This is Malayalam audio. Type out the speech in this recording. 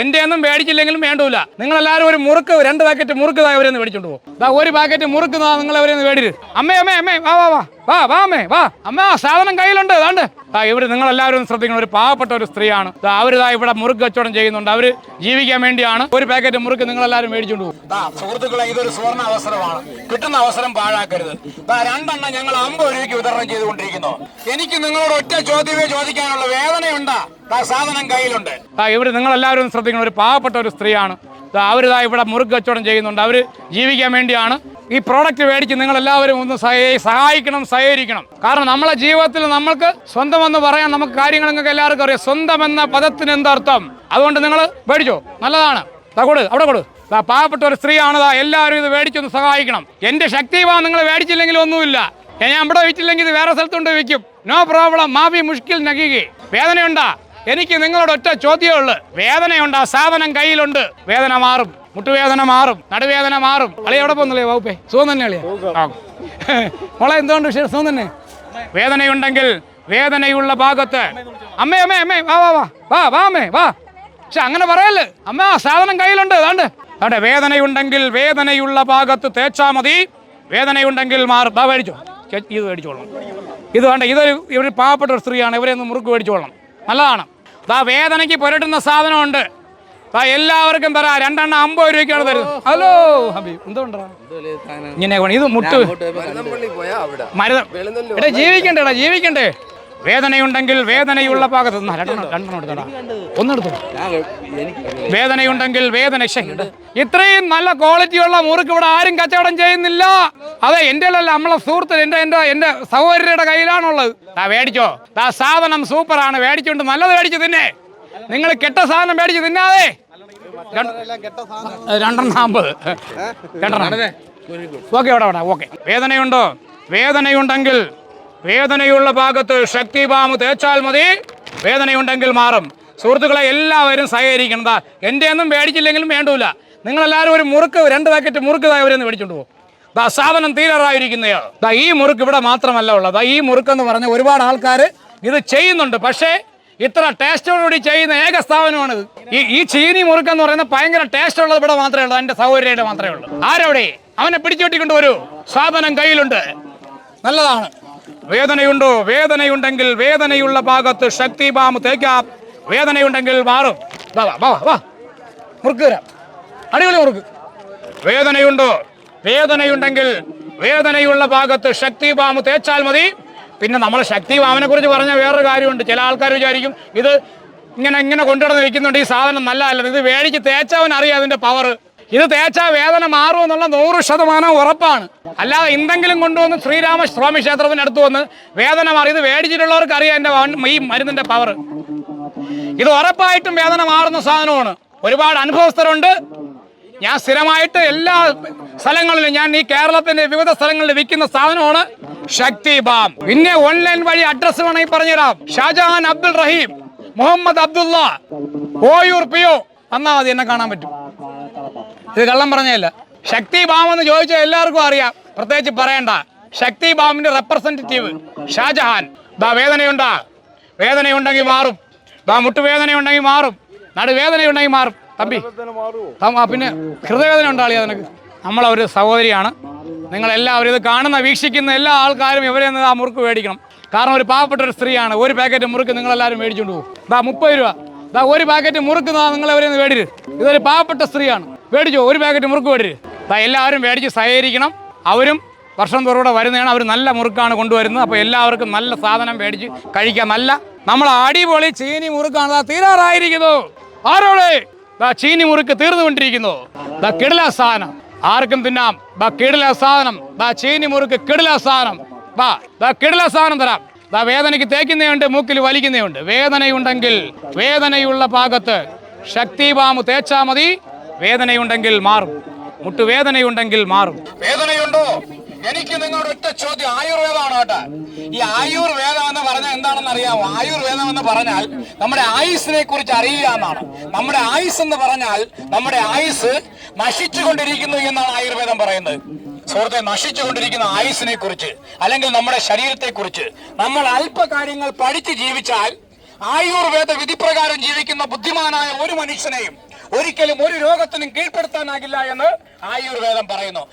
എന്റെ ഒന്നും മേടിച്ചില്ലെങ്കിലും വേണ്ടൂല. നിങ്ങൾ എല്ലാവരും ഒരു മുറുക്ക് രണ്ട് പാക്കറ്റ് മുറുക്ക് ഇവരെ മേടിച്ചോണ്ട് പോകും ഒരു പാക്കറ്റ് മുറുക്ക് നിങ്ങൾ അവരെ മേടിച്ചു അമ്മേ അമ്മേ അമ്മേ വാ വാ വാ. വാ വാ അമ്മേ വാ. അമ്മ ആ സാധനം കയ്യിലുണ്ട്. അതാണ്ട് ഇവിടെ നിങ്ങൾ എല്ലാവരും ശ്രദ്ധിക്കണം. ഒരു പാവപ്പെട്ട ഒരു സ്ത്രീയാണ്. അവർ ദാ ഇവിടെ മുറുക്ക് കച്ചവടം ചെയ്യുന്നുണ്ട്. അവർ ജീവിക്കാൻ വേണ്ടിയാണ്. ഒരു പാക്കറ്റ് മുറുക്ക് നിങ്ങൾ എല്ലാവരും മേടിച്ചോണ്ട് പോകും സുഹൃത്തുക്കളെ ഇതൊരു സുവർണ അവസരമാണ്. കിട്ടുന്ന അവസരം പാഴാക്കരുത്. രണ്ടെണ്ണം ഞങ്ങൾ അമ്പത് രൂപയ്ക്ക് വിതരണം ചെയ്തുകൊണ്ടിരിക്കുന്നു. എനിക്ക് നിങ്ങളോട് ഒറ്റ ചോദ്യമേ ചോദിക്കാനുള്ള വേദനയുണ്ടാ. സാധനം കയ്യിലുണ്ട്. ഇവർ നിങ്ങളെല്ലാവരും ശ്രദ്ധിക്കണം. ഒരു പാവപ്പെട്ട ഒരു സ്ത്രീയാണ്. അവരിതാ ഇവിടെ മുറുക്ക് കച്ചവടം ചെയ്യുന്നുണ്ട്. അവർ ജീവിക്കാൻ വേണ്ടിയാണ്. ഈ പ്രോഡക്റ്റ് മേടിച്ച് നിങ്ങൾ എല്ലാവരും ഒന്ന് സഹ- സഹായിക്കണം സഹകരിക്കണം. കാരണം നമ്മളെ ജീവിതത്തിൽ നമ്മൾക്ക് സ്വന്തം എന്ന് പറയാൻ നമുക്ക് കാര്യങ്ങൾ നിങ്ങൾക്ക് എല്ലാവർക്കും അറിയാം. സ്വന്തം എന്ന പദത്തിന് എന്തർത്ഥം അതുകൊണ്ട് നിങ്ങൾ മേടിച്ചോ. നല്ലതാണ്. കൊടു അവിടെ കൊടു. പാവപ്പെട്ട ഒരു സ്ത്രീയാണ്. എല്ലാവരും ഇത് മേടിച്ചൊന്ന് സഹായിക്കണം. എന്റെ ശക്തിവാ നിങ്ങൾ മേടിച്ചില്ലെങ്കിൽ ഒന്നുമില്ല. ഞാൻ ഇവിടെ വിറ്റില്ലെങ്കിൽ ഇത് വേറെ സ്ഥലത്തുണ്ട് വിൽക്കും നോ പ്രോബ്ലം മാഫി മുഷ്കിൽ നഗികെ വേദനയുണ്ടാ? എനിക്ക് നിങ്ങളോട് ഒറ്റ ചോദ്യമേ ഉള്ളൂ. വേദനയുണ്ട്? ആ സാധനം കയ്യിലുണ്ട്. വേദന മാറും. മുട്ടുവേദന മാറും. നടുവേദന മാറും. അളിയ എവിടെ പോകുന്നില്ലേ വകുപ്പേ. സുഖം തന്നെ അളിയ? മോളെ എന്തുകൊണ്ട് വിഷയം സുഖം തന്നെ? വേദനയുണ്ടെങ്കിൽ വേദനയുള്ള ഭാഗത്ത് അമ്മേ അമ്മേ അമ്മേ വാ വാ വാ. വാ വാ അമ്മേ വാ. പക്ഷെ അങ്ങനെ പറയല്ലേ? അമ്മ ആ സാധനം കയ്യിലുണ്ട്. അതാണ്ട് അവിടെ വേദനയുണ്ടെങ്കിൽ വേദനയുള്ള ഭാഗത്ത് തേച്ചാ മതി. വേദനയുണ്ടെങ്കിൽ മാറും. വാ മേടിച്ചോ. ഇത് മേടിച്ചോളണം ഇത് വേണ്ട ഇതൊരു ഇവർ പാവപ്പെട്ട ഒരു സ്ത്രീയാണ്. ഇവരെ ഒന്ന് മുറുക്ക് മേടിച്ചോളണം നല്ലതാണ്. ദാ വേദനയ്ക്ക് പുരട്ടുന്ന സാധനമുണ്ട്. ദാ എല്ലാവർക്കും തരാം രണ്ടെണ്ണം അമ്പത് രൂപയ്ക്കാണ് തരുന്നത്. ഹലോ ഹബീബ് എന്തുകൊണ്ടാ? ഇങ്ങനെ ഇത് മുട്ട്. മരുന്നമ്പള്ളി പോയാ അവിടെ. മരുന്ന് എടാ ജീവിക്കണ്ടേ ജീവിക്കണ്ടേ. വേദനയുണ്ടെങ്കിൽ വേദനയുള്ള ഭാഗത്ത് ഒന്നെടുത്തോ. വേദനയുണ്ടെങ്കിൽ വേദന ഇത്രയും നല്ല ക്വാളിറ്റിയുള്ള മുറുക്ക് ഇവിടെ ആരും കച്ചവടം ചെയ്യുന്നില്ല. അതെ എന്റെ അല്ല നമ്മളെ സുഹൃത്ത് എന്റെ എന്റെ എന്റെ സഹോദരിയുടെ കയ്യിലാണുള്ളത്. ആ മേടിച്ചോ. ആ സാധനം സൂപ്പറാണ്. മേടിച്ചുകൊണ്ട് നല്ലത് മേടിച്ചു തിന്നെ. നിങ്ങൾ കെട്ട സാധനം മേടിച്ചു തിന്നാതെ. രണ്ട്- രണ്ടെണ്ണം അമ്പത്. രണ്ടെണ്ണം. Okay okay. വേദനയുണ്ടോ? വേദനയുണ്ടെങ്കിൽ വേദനയുള്ള ഭാഗത്ത് ശക്തി ശക്തിപാമ് തേച്ചാൽ മതി. വേദനയുണ്ടെങ്കിൽ മാറും. സുഹൃത്തുക്കളെ എല്ലാവരും സഹകരിക്കണം. ദാ എന്റെ ഒന്നും മേടിച്ചില്ലെങ്കിലും വേണ്ടൂല. നിങ്ങളെല്ലാവരും ഒരു മുറുക്ക് രണ്ട് പാക്കറ്റ് മുറുക്ക് ദാ ഇവരെന്ന് മേടിച്ചോണ്ട് പോകും ദാ സാധനം തീരാറായിരിക്കുന്നയോ ദാ ഈ മുറുക്ക് ഇവിടെ മാത്രമല്ല ഉള്ളത്. ഈ മുറുക്ക് എന്ന് പറഞ്ഞ ഒരുപാട് ആൾക്കാർ ഇത് ചെയ്യുന്നുണ്ട്. പക്ഷേ ഇത്ര ടേസ്റ്റോടുകൂടി ചെയ്യുന്ന ഏക സ്ഥാപനമാണിത്. ഈ ഈ ചീനി മുറുക്ക് എന്ന് പറയുന്ന ഭയങ്കര ടേസ്റ്റ് ഉള്ളത് ഇവിടെ മാത്രമേ ഉള്ളൂ. എന്റെ സൗകര്യമായിട്ട് മാത്രമേ ഉള്ളൂ. ആരവിടെ? അവനെ പിടിച്ചുകൊണ്ടിക്കൊണ്ട് വരൂ. സാധനം കയ്യിലുണ്ട്. നല്ലതാണ്. വേദനയുണ്ടോ? വേദനയുണ്ടെങ്കിൽ വേദനയുള്ള ഭാഗത്ത് ശക്തി ബാം തേക്കാം. വേദനയുണ്ടെങ്കിൽ മാറും. വാ വാ വാ അടിപൊളി മുറുക്ക്. വേദനയുണ്ടോ? വേദനയുണ്ടെങ്കിൽ വേദനയുള്ള ഭാഗത്ത് ശക്തി ബാം തേച്ചാൽ മതി. പിന്നെ നമ്മൾ ശക്തി ബാമിനെ കുറിച്ച് പറഞ്ഞ വേറൊരു കാര്യമുണ്ട്. ചില ആൾക്കാർ വിചാരിക്കും ഇത് ഇങ്ങനെ ഇങ്ങനെ കൊണ്ടുവന്ന് നിൽക്കുന്നുണ്ട് ഈ സാധനം നല്ലതല്ല. ഇത് മേടിച്ച് തേച്ചവൻ അറിയാം അതിന്റെ പവർ ഇത് തേച്ചാൽ വേദന മാറുമെന്നുള്ള നൂറ് ശതമാനം ഉറപ്പാണ്. അല്ലാതെ എന്തെങ്കിലും കൊണ്ടുവന്ന് ശ്രീരാമ സ്വാമി ക്ഷേത്രത്തിന് അടുത്ത് വന്ന് വേദന മാറി ഇത് മേടിച്ചിട്ടുള്ളവർക്ക് അറിയാം എന്റെ ഈ മരുന്നിന്റെ പവർ ഇത് ഉറപ്പായിട്ടും വേദന മാറുന്ന സാധനമാണ്. ഒരുപാട് അനുഭവസ്ഥരുണ്ട്. ഞാൻ സ്ഥിരമായിട്ട് എല്ലാ സ്ഥലങ്ങളിലും ഞാൻ ഈ കേരളത്തിന്റെ വിവിധ സ്ഥലങ്ങളിൽ വിൽക്കുന്ന സാധനമാണ് ശക്തി ബാം. പിന്നെ ഓൺലൈൻ വഴി അഡ്രസ് വേണമെങ്കിൽ പറഞ്ഞുതരാം. ഷാജഹാൻ അബ്ദുൾ റഹീം മുഹമ്മദ് അബ്ദുള്ള ഓയൂർ പിയോ. എന്നാ മതി എന്നെ കാണാൻ പറ്റും. ഇത് കള്ളം പറഞ്ഞല്ല ശക്തി ബാം എന്ന് ചോദിച്ചാൽ എല്ലാവർക്കും അറിയാം. പ്രത്യേകിച്ച് പറയണ്ട. ശക്തി ബാമിന്റെ റെപ്രസെന്റേറ്റീവ് ഷാജഹാൻ. ദാ വേദനയുണ്ടാ. വേദനയുണ്ടെങ്കിൽ മാറും. ദാ മുട്ടുവേദനയുണ്ടെങ്കിൽ മാറും. നടുവേദനയുണ്ടെങ്കിൽ മാറും. തമ്പി. പിന്നെ ഹൃദയവേദന ഉണ്ടാളി നിനക്ക്. നമ്മളൊരു സഹോദരിയാണ്. നിങ്ങളെല്ലാവരും ഇത് കാണുന്ന വീക്ഷിക്കുന്ന എല്ലാ ആൾക്കാരും ഇവരെ നിന്ന് ആ മുറുക്ക് മേടിക്കണം. കാരണം ഒരു പാവപ്പെട്ട ഒരു സ്ത്രീയാണ്. ഒരു പാക്കറ്റ് മുറുക്ക് നിങ്ങളെല്ലാവരും മേടിച്ചുകൊണ്ട് പോകും. ദാ മുപ്പത് രൂപ. ദാ ഒരു പാക്കറ്റ് മുറുക്ക് നിങ്ങളെവരെ ഒന്ന് മേടിര് ഇതൊരു പാവപ്പെട്ട സ്ത്രീയാണ്. മേടിച്ചോ ഒരു പാക്കറ്റ് മുറുക്ക് മേടിര് ദാ എല്ലാവരും മേടിച്ച് സഹകരിക്കണം. അവരും വർഷം തോറും കൂടെ വരുന്നതാണ്. അവർ നല്ല മുറുക്കാണ് കൊണ്ടുവരുന്നത്. അപ്പോൾ എല്ലാവർക്കും നല്ല സാധനം മേടിച്ച് കഴിക്കാം. നല്ല നമ്മൾ അടിപൊളി ചീനി മുറുക്കാണ്. ദാ തീരാറായിരിക്കുന്നു. ആരോടെ ദാ ചീനി മുറുക്ക് തീർന്നുകൊണ്ടിരിക്കുന്നു. ദ കിടില സാധനം. ആർക്കും തിന്നാം. ദ കിടില സാധനം. ബാ ചീനി മുറുക്ക് കിടില സാധനം. ബാ ദ കിടില സാധനം തരാം. ദാ വേദനയ്ക്ക് തേക്കുന്നതുണ്ട് മൂക്കിൽ വലിക്കുന്നതുണ്ട് വേദനയുണ്ടെങ്കിൽ വേദനയുള്ള ഭാഗത്ത് ശക്തിബാമ് തേച്ചാൽ മതി. വേദനയുണ്ടെങ്കിൽ മാറും. മുട്ടുവേദനയുണ്ടെങ്കിൽ മാറും. വേദനയുണ്ടോ? എനിക്ക് നിങ്ങളുടെ ഒറ്റ ചോദ്യം. ആയുർവേദമാണ് കേട്ടോ ഈ ആയുർവേദം എന്ന് പറഞ്ഞാൽ എന്താണെന്ന് അറിയാമോ? ആയുർവേദം എന്ന് പറഞ്ഞാൽ നമ്മുടെ ആയുസിനെ കുറിച്ച് അറിയുക എന്നാണ്. നമ്മുടെ ആയുസ് എന്ന് പറഞ്ഞാൽ നമ്മുടെ ആയുസ് നശിച്ചുകൊണ്ടിരിക്കുന്നു എന്നാണ് ആയുർവേദം പറയുന്നത്. സുഹൃത്തെ നശിച്ചുകൊണ്ടിരിക്കുന്ന ആയുസിനെ കുറിച്ച് അല്ലെങ്കിൽ നമ്മുടെ ശരീരത്തെ കുറിച്ച്. നമ്മൾ അല്പ കാര്യങ്ങൾ പഠിച്ച് ജീവിച്ചാൽ ആയുർവേദ വിധിപ്രകാരം ജീവിക്കുന്ന ബുദ്ധിമാനായ ഒരു മനുഷ്യനെയും ഒരിക്കലും ഒരു രോഗത്തിനും കീഴ്പ്പെടുത്താനാകില്ല എന്ന് ആയുർവേദം പറയുന്നു.